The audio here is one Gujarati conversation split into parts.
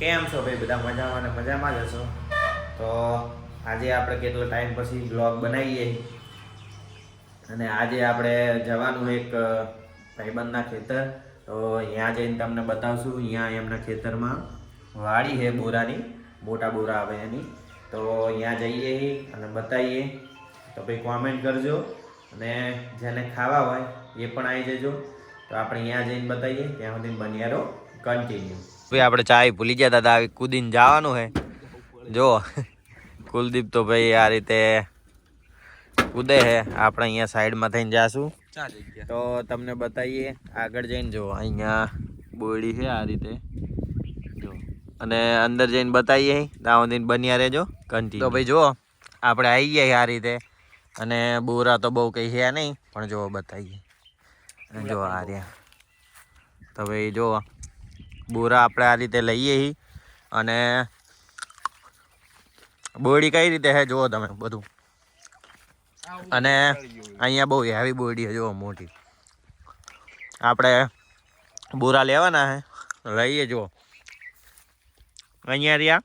કેમ છો ભાઈ? બધા મજામાં ને મજામાં જ હશો? તો આજે આપણે કેટલો ટાઈમ પછી બ્લોગ બનાવીએ. અને આજે આપણે જવાનું એક ભાઈબંધના ખેતર. તો અહીંયા જઈને તમને બતાવશું. અહીંયા એમના ખેતરમાં વાડી છે બોરાની. મોટા બોરા આવે એની. તો અહીંયા જઈએ અને બતાવીએ. તો ભાઈ કોમેન્ટ કરજો. અને જેને ખાવા હોય એ પણ આવી જજો. તો આપણે અહીંયા જઈને બતાવીએ. ત્યાં સુધી બનિયારો કન્ટિન્યુ ભાઈ આપણે ચાય ભૂલી ગયા દાદા આવી કુદીને જવાનું હે. જો કુલદીપ તો ભાઈ આ રીતે કૂદે હે. આપણે અહીંયા સાઈડમાં થઈને જાશું. તો તમને બતાવીએ આગળ જઈને જો અહીંયા બોડી છે આ રીતે. જો અને અંદર જઈને બતાવીએ ત્યાં સુધી બન્યા રહેજો કંટી તો ભાઈ જુઓ આપણે આવી ગયા આ રીતે. અને બોરા તો બહુ કંઈ છે નહીં પણ જો બતાવીએ જો આ રહ્યા. તો ભાઈ જો બોરા આપણે આ રીતે લઈએ હી. અને બોરડી કઈ રીતે છે જુઓ તમે બધું. અને અહીંયા બહુ હેવી બોરડી છે જુઓ મોટી. આપણે બોરા લેવાના હે. લઈએ જુઓ. અહીંયા રહ્યા.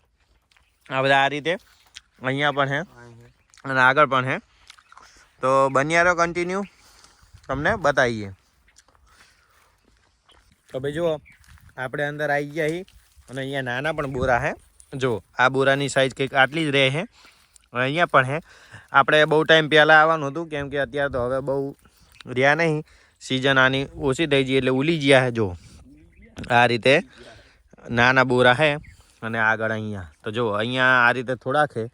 આ બધા આ રીતે. અહીંયા પણ છે અને આગળ પણ છે તો બન્યારો કન્ટિન્યુ તમને બતાવીએ. તો ભાઈ જુઓ. આપણે અંદર આવી ગયા હી. અને અહીંયા નાના પણ બોરા હે. જો, આ બોરાની સાઈઝ કંઈક આટલી જ રહે છે અને અહીંયા પણ હે. આપણે બહુ ટાઈમ પહેલાં આવવાનું હતું, કેમ કે અત્યારે તો હવે બહુ રહ્યા નહીં. સિઝન આની ઓછી થઈ ગઈ એટલે ઉલી ગયા હે, જો. આ રીતે નાના બોરા છે અને આગળ અહીંયા. તો જો, અહીંયા આ રીતે થોડાક હે.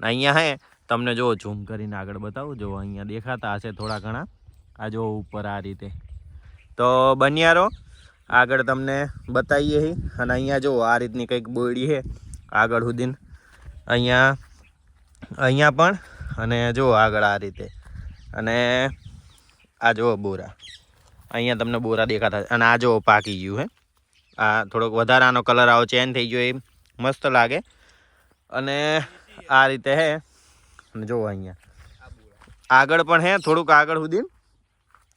અહીંયા હે. તમને જો ઝૂમ કરીને આગળ બતાવું. જો, અહીંયા દેખાતા હશે થોડા ઘણા. આ જો, ઉપર આ રીતે. તો બન્યારો આગળ તમને બતાવીએ અને અહીંયા જો આ રીતની કંઈક બોરડી છે આગળ સુધીને અહીંયા અહીંયા પણ, અને જો આગળ આ રીતે. અને આ જો બોરા. અહીંયા તમને બોરા દેખાતા અને આ જો પાકી ગયું હે. આ થોડોક વધારાનો કલર આવો ચેન્જ થઈ ગયો એ મસ્ત લાગે. અને આ રીતે હે. અને જો અહીંયા. આગળ પણ હે, થોડુંક આગળ સુધી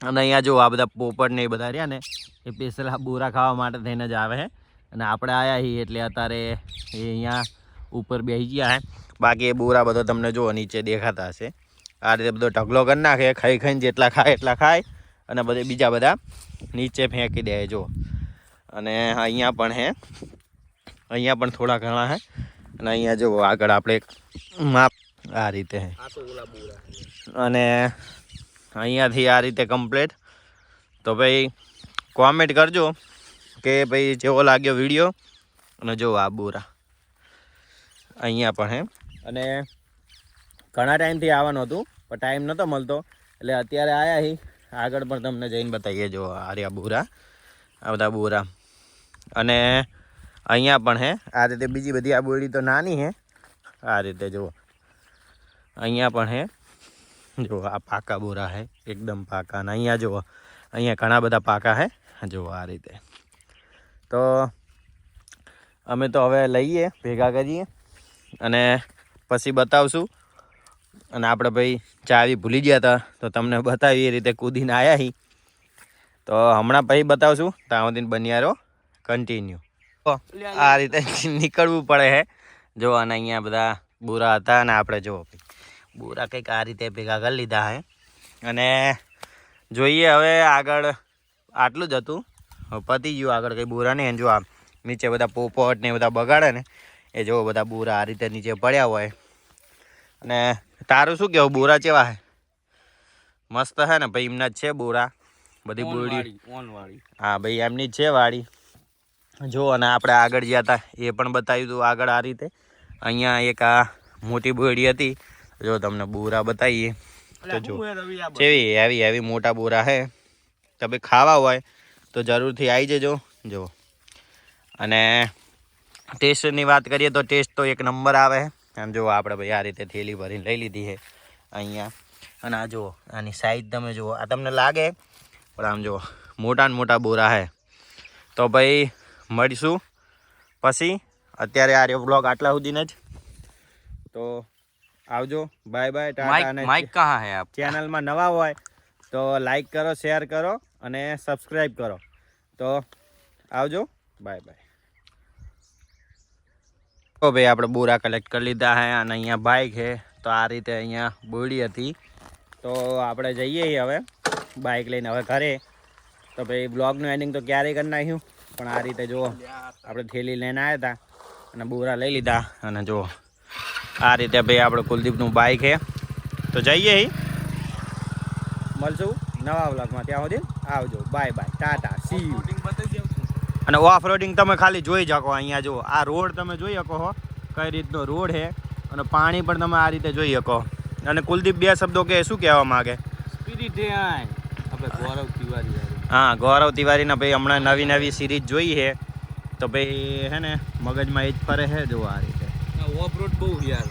અને અહીંયા જો આ બધા પોપટ ને એ બધા રહ્યા ને એ સ્પેશિયલ આ બોરા ખાવા માટે થઈને જ આવે છે અને આપણે આવ્યા છીએ એટલે અત્યારે એ અહીંયા ઉપર બેસી ગયા છે બાકી એ બોરા બધો તમને જો નીચે દેખાતા હશે. આ રીતે બધો ઢગલો કરી નાખે ખાઈ ખાઈને જેટલા ખાય એટલા ખાય. અને બધે બીજા બધા નીચે ફેંકી દે જો અને અહીંયા પણ હે અહીંયા પણ થોડા ઘણા હે. અને અહીંયા જો આગળ આપણે માપ આ રીતે હે. અને અહીંયાથી આ રીતે કમ્પ્લીટ તો ભાઈ કોમેન્ટ કરજો કે ભાઈ જેવો લાગ્યો વીડિયો અને જો આ બોરા. અહીંયા પણ હે. અને ઘણા ટાઈમથી આવવાનું હતું, પણ ટાઈમ નહોતો મળતો. એટલે અત્યારે આવ્યા હી. આગળ પણ તમને જઈને બતાવીએ જો આર્યા બોરા. આ બધા બોરા. અને અહીંયા પણ હે, આ રીતે બીજી બધી આ બોરી તો નાની હે. આ રીતે જુઓ. અહીંયા પણ હે. જો આ પાકા બોરા હે, એકદમ પાકા. અને અહીંયા જુઓ અહીંયા ઘણા બધા પાકા હે. જુઓ આ રીતે. તો અમે તો હવે લઈએ, ભેગા કરીએ. અને પછી બતાવશું. અને આપણે ભાઈ ચાવી ભૂલી ગયા હતા, તો તમને બતાવી એ રીતે કૂદીને આવ્યા હી. તો હમણાં પછી બતાવશું ત્યાં સુધી બનિયારો કન્ટિન્યુ આ રીતે નીકળવું પડે હે. જો અને અહીંયા બધા બુરા હતા અને આપણે જુઓ બુરા કંઈક આ રીતે ભેગા કરી લીધા હે. અને જોઈએ હવે આગળ આટલું જ હતું. પતી ગયું આગળ કંઈ બુરા નહીં. જો આ નીચે બધા પોપટ ને એ બધા બગાડે ને એ જો બધા બુરા આ રીતે નીચે પડ્યા હોય. અને તારું શું કહેવું? બોરા કેવા હે? મસ્ત હે ને ભાઈ એમના જ છે બોરા. બધી બોરડી. હા ભાઈ એમની જ છે વાડી. જો અને આપણે આગળ ગયા હતા એ પણ બતાવ્યું હતું આગળ આ રીતે. અહીંયા એક આ મોટી બોરડી હતી. જો તમને બોરા બતાવીએ તો જો. જેવી એવી એવી મોટા બોરા હે. તમે ખાવા હોય તો જરૂરથી આવી જજો. જો. અને ટેસ્ટની વાત કરીએ તો ટેસ્ટ તો એક નંબર આવે આમ જો આપણે ભાઈ આ રીતે થેલી ભરીને લઈ લીધી છે અહીંયા. અને આ જુઓ આની સાઈઝ તમે જુઓ. આ તમને લાગે પણ આમ જુઓ મોટા ને મોટા બોરા હે. તો ભાઈ મળીશું. પછી અત્યારે આ બ્લોગ આટલા સુધીને જ. તો આવજો. બાય બાય ટાટા અને માઇક કહા હે આપ? ચેનલમાં નવા હોય તો લાઈક કરો શેર કરો અને સબસ્ક્રાઈબ કરો. તો આવજો. બાય બાય તો ભાઈ આપણે બોરા કલેક્ટ કરી લીધા હે અને અહીંયા બાઈક હે. તો આ રીતે અહીંયા બોડી હતી. તો આપણે જઈએ હવે બાઈક લઈને હવે ઘરે. તો ભાઈ બ્લોગનું એન્ડિંગ તો ક્યારેય કરી નાખ્યું. પણ આ રીતે જો આપણે થેલી લઈને આવ્યા હતા અને બોરા લઈ લીધા અને જો આ રીતે ભાઈ આપણે કુલદીપનું બાઇક છે. તો જઈએ હી મળશું નવા વ્લોગમાં. ત્યાં સુધી આવજો. Bye bye tata see you અને ઓફ રોડિંગ તમે ખાલી જોઈ શકો અહીંયા જુઓ. આ રોડ તમે જોઈ શકો હો. કઈ રીતનો રોડ છે. અને પાણી પણ તમે આ રીતે જોઈ શકો. અને કુલદીપ બે શબ્દો કે શું કહેવા માંગે? સ્પિરિટ આપણે ગૌરવ તિવારી હા ગૌરવ તિવારીના ભાઈ હમણાં નવી નવી સિરીઝ જોઈ છે. તો ભાઈ હે ને મગજમાં એ જ ફરે છે જોવા આ રીતે.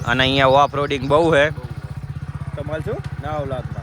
અને અહીંયા ઓફ રોડિંગ બહુ છે. તમારે તો નવ વ્લોગમાં